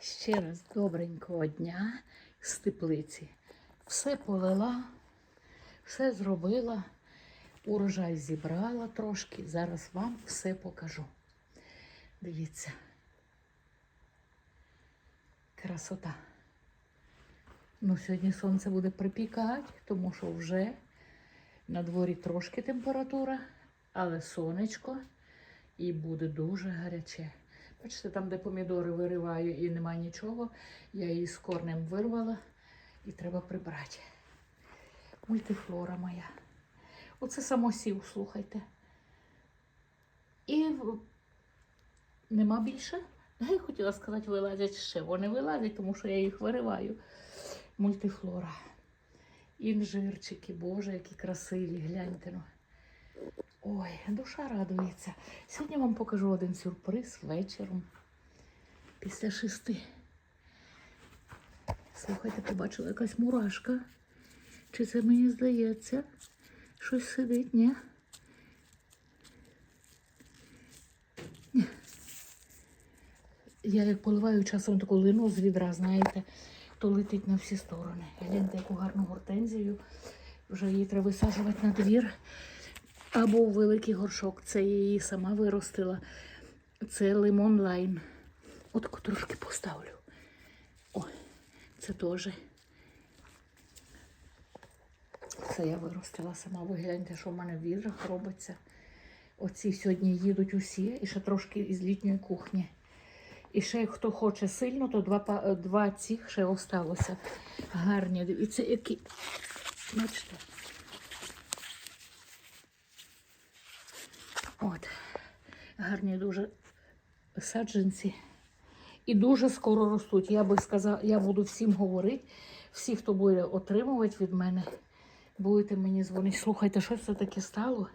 Ще раз добренького дня з теплиці. Все полила, все зробила, урожай зібрала трошки. Зараз вам все покажу. Дивіться. Красота. Ну, сьогодні сонце буде припікати, тому що вже на дворі трошки температура, але сонечко і буде дуже гаряче. Бачите, там, де помідори вириваю і нема нічого, я її з корнем вирвала і треба прибрати. Мультифлора моя. Оце самосів, слухайте. І нема більше. Я хотіла сказати, вилазять ще. Вони вилазять, тому що я їх вириваю. Мультифлора. Інжирчики, боже, які красиві, гляньте. Ну. Ой, душа радується. Сьогодні вам покажу один сюрприз вечором. Після шести. Слухайте, побачила якась мурашка. Чи це мені здається? Щось сидить, ні? Я як поливаю часом таку лину з відра, знаєте, то летить на всі сторони. Гляньте, яку гарну гортензію. Вже її треба висаджувати на двір. Або у великий горшок. Це я її сама виростила. Це лимон лайм. От трошки поставлю. О, це теж. Це я виростила сама. Ви гляньте, що в мене в відрах робиться. Оці сьогодні їдуть усі, і ще трошки із літньої кухні. І ще хто хоче сильно, то два, два цих ще осталося. Гарні. Дивіться, які. Бачите? От. Гарні дуже саджанці. І дуже скоро ростуть. Я би сказала, я буду всім говорити. Всі, хто буде отримувати від мене, будете мені дзвонити. Слухайте, що це таке стало?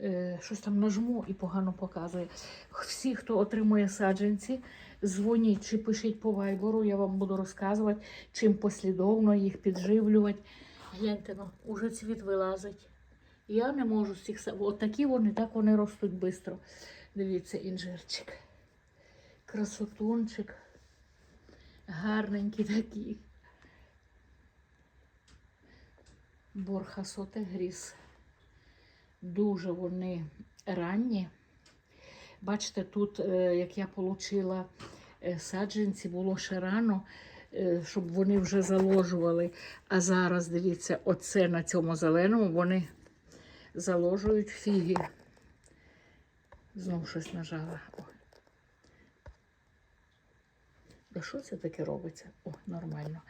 Е, щось там нажму і погано показує. Всі, хто отримує саджанці, дзвоніть чи пишіть по вайберу, я вам буду розказувати, чим послідовно їх підживлювати. Гляньте, ну, уже цвіт вилазить. Я не можу з цих сам. От такі вони, так вони ростуть швидко. Дивіться, інжирчик. Красотунчик. Гарненький такий. Борхасоте гріз. Дуже вони ранні. Бачите, тут, е, як я отримала саджанці, було ще рано, е, щоб вони вже заложували. А зараз, дивіться, оце на цьому зеленому вони заложують фіги. Знову щось нажала. О. Да що це таке робиться? О, нормально.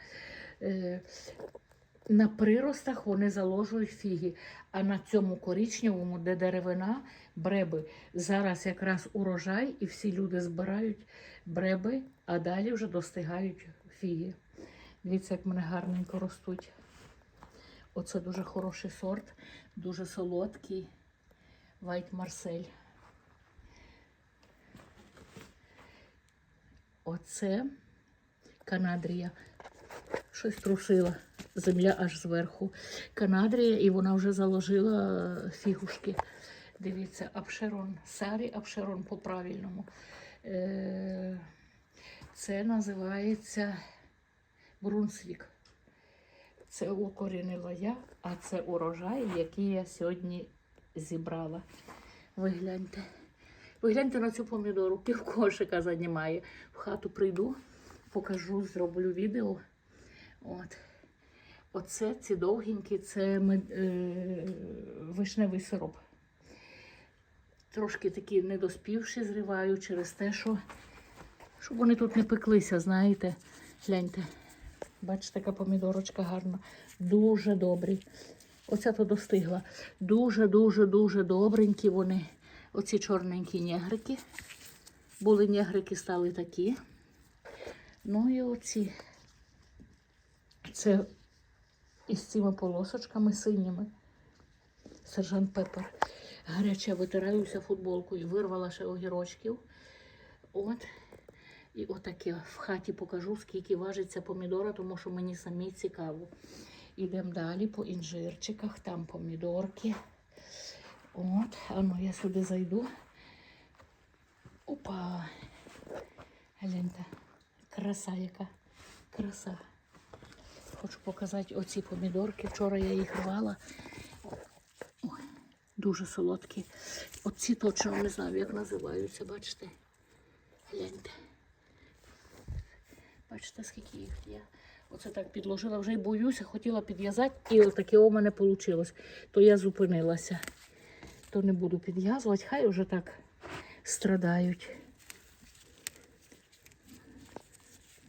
Е, на приростах вони заложують фіги, а на цьому коричневому, де деревина, бреби. Зараз якраз урожай, і всі люди збирають бреби, а далі вже достигають фіги. Дивіться, як мене гарненько ростуть. Оце дуже хороший сорт, дуже солодкий. Вайт Марсель. Оце Канадрія. Щось трусила. Земля аж зверху. Канадрія, і вона вже заложила е, фігушки. Дивіться, апшерон. Сарі апшерон по-правильному. Е, Це називається Брунсвік. Це укорінила я, а це урожай, який я сьогодні зібрала. Ви гляньте. Ви гляньте на цю помідору, пів кошика займає. В хату прийду, покажу, зроблю відео. От. Оце ці довгенькі, це мед- е, вишневий сироп. Трошки такі недоспівші зриваю через те, що щоб вони тут не пеклися, знаєте. Гляньте. Бачите, така помідорочка гарна. Дуже добрі. Оця то достигла. Дуже-дуже-дуже добренькі вони. Оці чорненькі негрики. Були негрики, стали такі. Ну і оці. Це із цими полосочками синіми. Сержант Пепер. Гаряче витираюся футболкою. Вирвала ще огірочків. От. І отаке в хаті покажу, скільки важиться помідора, тому що мені самі цікаво. Ідемо далі по інжирчиках, там помідорки. От, а ну я сюди зайду. Опа. Гляньте, краса яка. Краса. Хочу показати оці помідорки. Вчора я їх рвала. Дуже солодкі. Оці точно не знаю, як називаються, бачите? Гляньте. Бачите, скільки їх є. Оце так підложила, вже й боюся, хотіла підв'язати, і отаке у мене вийшло. То я зупинилася. То не буду підв'язувати, хай вже так страдають.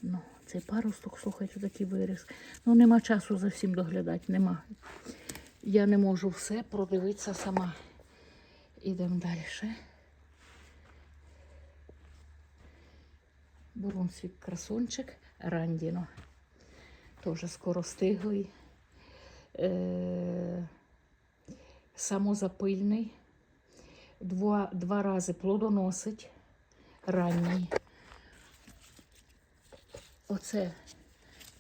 Ну, цей паросток, слухайте, такий виріс. Ну, нема часу за всім доглядати, нема. Я не можу все продивитися сама. Ідемо далі. Бурун свій красунчик Рандіно. Теж скоростиглий. Е- самозапильний. Два, два рази плодоносить ранній. Оце,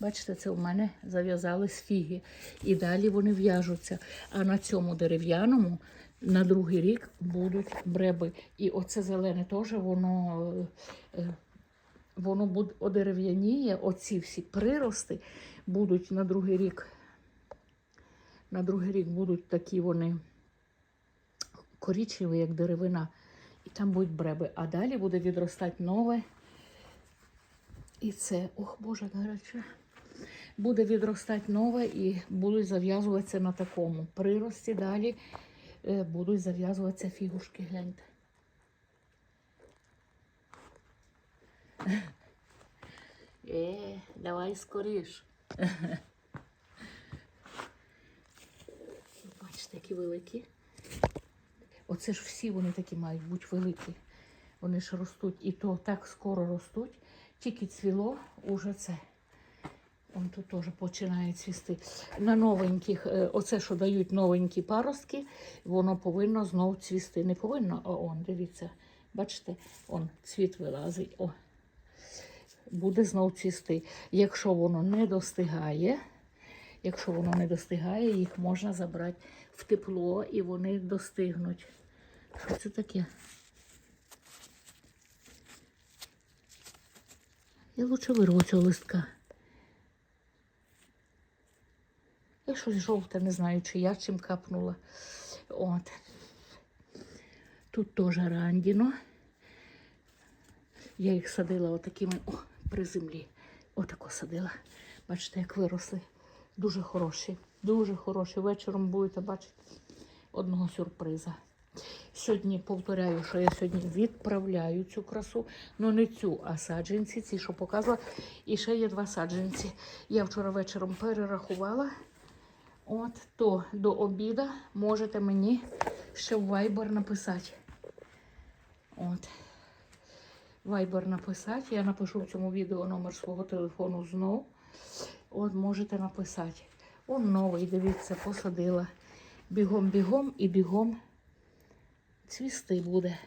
бачите, це у мене зав'язались фіги. І далі вони в'яжуться. А на цьому дерев'яному на другий рік будуть бреби. І оце зелене теж, воно, е, е, воно буде одерев'яніє. Оці всі прирости будуть на другий рік. На другий рік будуть такі вони корічневі, як деревина. І там будуть бреби. А далі буде відростати нове. І це, ох Боже, гаряче. Буде відростати нове і будуть зав'язуватися на такому прирості. Далі е, будуть зав'язуватися фігушки, гляньте. Е, давай скоріш. Бачите, які великі. Оце ж всі вони такі мають бути великі. Вони ж ростуть і то так скоро ростуть. Тільки цвіло уже це. Он тут теж починає цвісти. На новеньких, е, оце, що дають новенькі паростки, воно повинно знов цвісти. Не повинно, а он, дивіться, бачите, он цвіт вилазить. О. Буде знов цвісти. Якщо воно не достигає, якщо воно не достигає, їх можна забрати в тепло і вони достигнуть. Що це таке? Я лучше вирву цього листка. Щось жовте, не знаю, чи я чим капнула. От. Тут теж рандіно. Я їх садила отакими о, при землі. Отако садила. Бачите, як виросли. Дуже хороші. Дуже хороші. Вечором будете бачити одного сюрприза. Сьогодні повторяю, що я сьогодні відправляю цю красу. Ну не цю, а саджанці, ці, що показувала. І ще є два саджанці. Я вчора вечором перерахувала. От, то до обіда можете мені ще в Viber написати. От. Viber написати. Я напишу в цьому відео номер свого телефону знов. От можете написати. Он новий, дивіться, посадила. Бігом-бігом і бігом цвісти буде.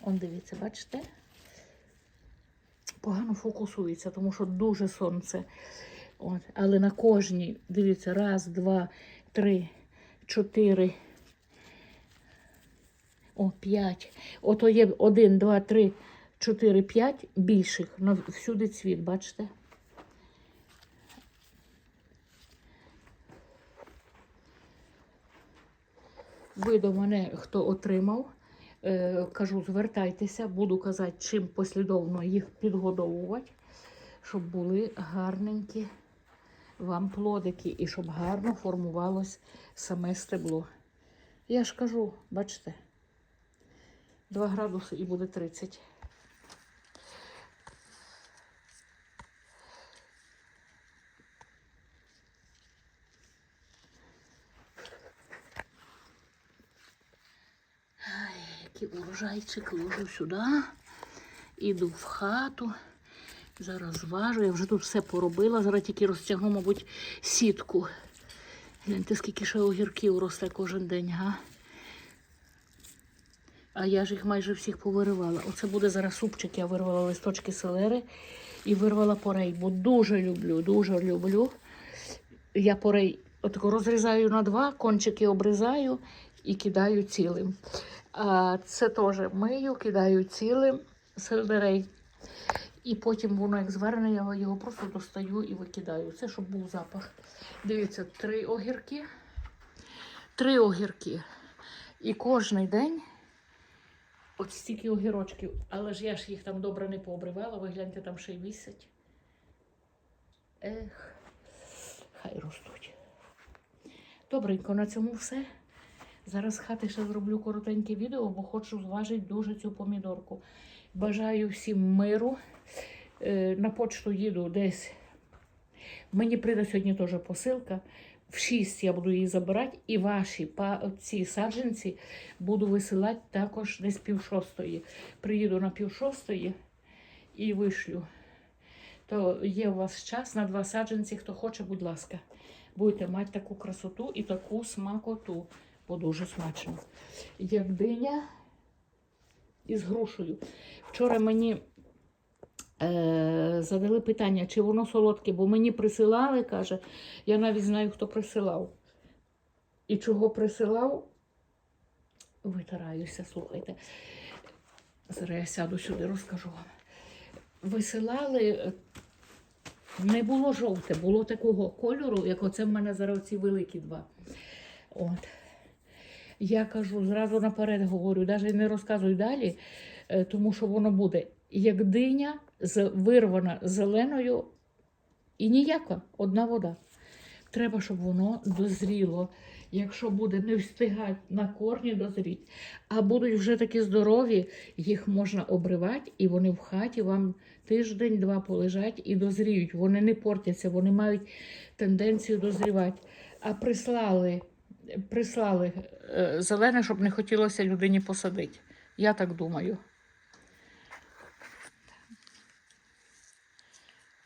Он дивіться, бачите? Погано фокусується, тому що дуже сонце. От. Але на кожній, дивіться, раз, два, три, чотири. О, п'ять. Ото є один, два, три, чотири, п'ять більших. На всюди цвіт, бачите? Ви до мене, хто отримав, е, кажу, звертайтеся, буду казати, чим послідовно їх підгодовувати, щоб були гарненькі вам плодики і щоб гарно формувалось саме стебло. Я ж кажу, бачите, 2 градуси і буде 30. Ай, який урожайчик ложу сюди. Іду в хату. Зараз важу. Я вже тут все поробила. Зараз тільки розтягну, мабуть, сітку. Гляньте, скільки ще огірків росте кожен день, га? А я ж їх майже всіх повиривала. Оце буде зараз супчик. Я вирвала листочки селери і вирвала порей, бо дуже люблю, дуже люблю. Я порей отако розрізаю на два, кончики обрізаю і кидаю цілим. А це теж мию, кидаю цілим. сельдерей. І потім воно як зварене, я його просто достаю і викидаю. Це щоб був запах. Дивіться, три огірки. Три огірки. І кожен день от стільки огірочків. Але ж я ж їх там добре не пообривала, ви гляньте, там ще й вісять. Ех, хай ростуть. Добренько, на цьому все. Зараз з хати ще зроблю коротеньке відео, бо хочу зважити дуже цю помідорку. Бажаю всім миру. Е, На почту їду десь. Мені прийде сьогодні теж посилка. В 6 я буду її забирати, і ваші ці саджанці буду висилати також десь пів шостої. Приїду на пів шостої і вишлю. То є у вас час на два саджанці, хто хоче, будь ласка. Будете мати таку красоту і таку смакоту, бо дуже смачно. Як диня із грушею. Вчора мені е, задали питання, чи воно солодке, бо мені присилали, каже, я навіть знаю, хто присилав. І чого присилав, витираюся, слухайте. Зараз я сяду сюди, розкажу вам. Висилали, не було жовте, було такого кольору, як оце в мене зараз ці великі два. От. Я кажу, зразу наперед говорю, навіть не розказую далі, е, тому що воно буде як диня, вирвана зеленою і ніяка, одна вода. Треба, щоб воно дозріло. Якщо буде не встигати на корні дозріти, а будуть вже такі здорові, їх можна обривати, і вони в хаті вам тиждень-два полежать і дозріють. Вони не портяться, вони мають тенденцію дозрівати. А прислали, прислали е, зелене, щоб не хотілося людині посадити. Я так думаю.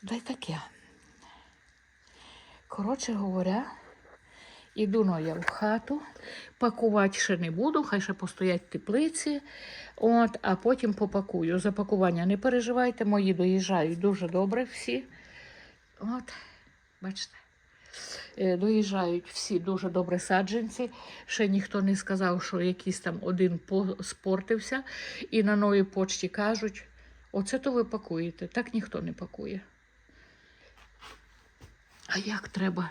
Дай таке. Коротше говоря, іду ну, я в хату, пакувати ще не буду, хай ще постоять в теплиці, от, а потім попакую. За пакування не переживайте, мої доїжджають дуже добре всі. От, бачите. Е, Доїжджають всі дуже добре саджанці. Ще ніхто не сказав, що якийсь там один спортився. І на новій почті кажуть: оце то ви пакуєте. Так ніхто не пакує. А як треба?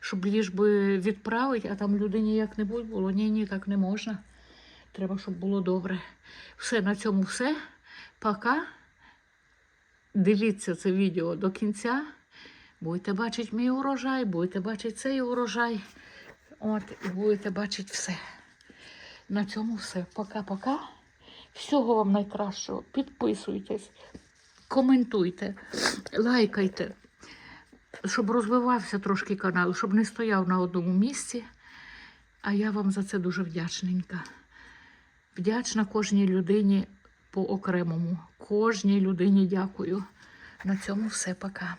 Щоб ліж би відправити, а там людині як-небудь було. Ні, ні, так не можна. Треба, щоб було добре. Все, на цьому все. Пока. Дивіться це відео до кінця. Будете бачити мій урожай, будете бачити цей урожай. От, і будете бачити все. На цьому все. Пока-пока. Всього вам найкращого. Підписуйтесь, коментуйте, лайкайте, щоб розвивався трошки канал, щоб не стояв на одному місці. А я вам за це дуже вдячненька. Вдячна кожній людині по окремому. Кожній людині дякую. На цьому все пока.